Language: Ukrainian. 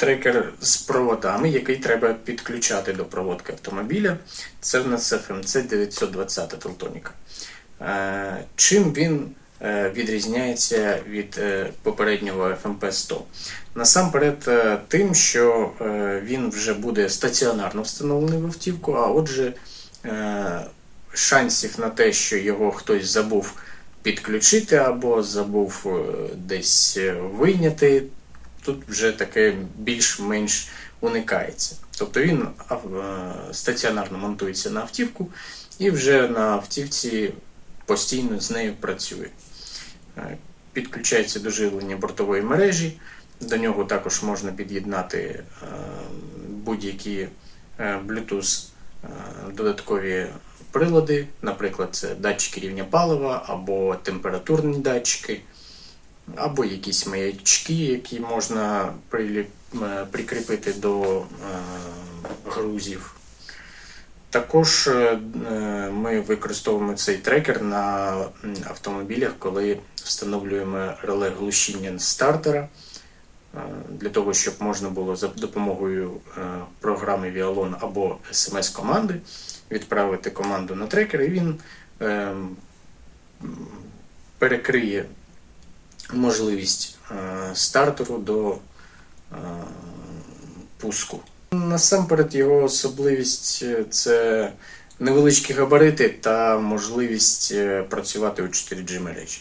трекер з проводами, який треба підключати до проводки автомобіля. Це в нас FMC 920 Телтоніка. Е, Чим він е, відрізняється від е, попереднього FMP 100? Насамперед, тим, що він вже буде стаціонарно встановлений в автівку, а отже, шансів на те, що його хтось забув підключити або забув десь вийняти, тут вже таке більш-менш уникається. Тобто він е, стаціонарно монтується на автівку і вже на автівці постійно з нею працює. Е, Підключається до живлення бортової мережі. До нього також можна під'єднати е, будь-які Bluetooth додаткові прилади, наприклад, це датчики рівня палива або температурні датчики, або якісь маячки, які можна е, прикріпити до е, грузів. Також е, ми використовуємо цей трекер на автомобілях, коли встановлюємо реле глушіння стартера, для того, щоб можна було за допомогою програми Vialon або смс-команди відправити команду на трекер, і він е, перекриє можливість е, стартеру до е, пуску. Насамперед його особливість е, це невеличкі габарити та можливість працювати у 4G мережі.